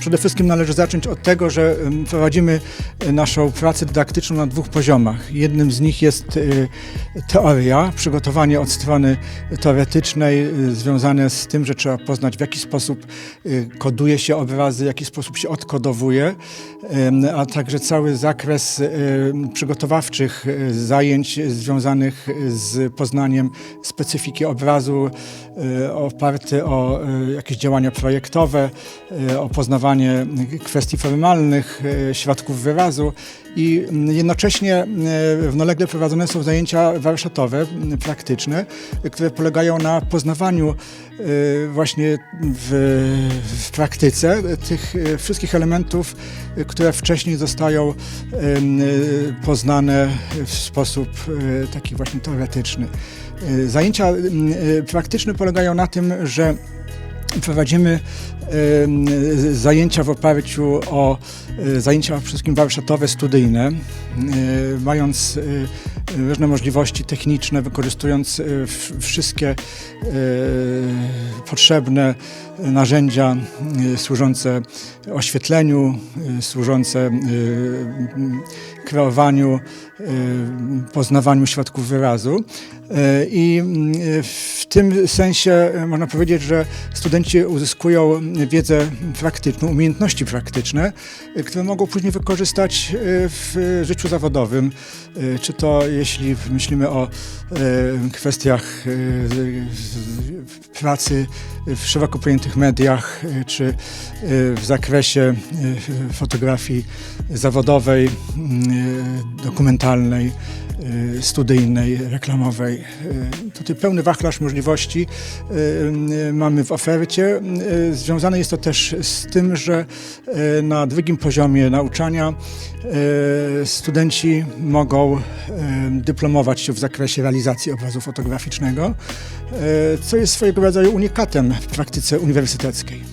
Przede wszystkim należy zacząć od tego, że prowadzimy e, naszą pracę dydaktyczną na dwóch poziomach. Jednym z nich jest e, teoria, przygotowanie od strony teoretycznej e, związane z tym, że trzeba poznać w jaki sposób koduje się obrazy, w jaki sposób się odkodowuje, a także cały zakres przygotowawczych zajęć związanych z poznaniem specyfiki obrazu, oparty o jakieś działania projektowe, o poznawanie kwestii formalnych, e, środków wyrazu i jednocześnie e, równolegle prowadzone są zajęcia warsztatowe, praktyczne, e, które polegają na poznawaniu e, właśnie w, w praktyce tych e, wszystkich elementów, e, które wcześniej zostają e, poznane w sposób e, taki właśnie teoretyczny. E, Zajęcia e, praktyczne polegają na tym, że prowadzimy zajęcia w oparciu o e, zajęcia przede wszystkim warsztatowe, studyjne, e, mając e, różne możliwości techniczne, wykorzystując wszystkie potrzebne narzędzia e, służące oświetleniu, e, służące m, kreowaniu, poznawaniu środków wyrazu. I w tym sensie można powiedzieć, że studenci uzyskują wiedzę praktyczną, umiejętności praktyczne, które mogą później wykorzystać w życiu zawodowym. Czy to jeśli myślimy o kwestiach pracy w szeroko pojętych mediach, e, czy e, w zakresie e, fotografii zawodowej, dokumentalnej, studyjnej, reklamowej. Tutaj pełny wachlarz możliwości mamy w ofercie. Związane jest to też z tym, że na drugim poziomie nauczania studenci mogą dyplomować się w zakresie realizacji obrazu fotograficznego, co jest swojego rodzaju unikatem w praktyce uniwersyteckiej.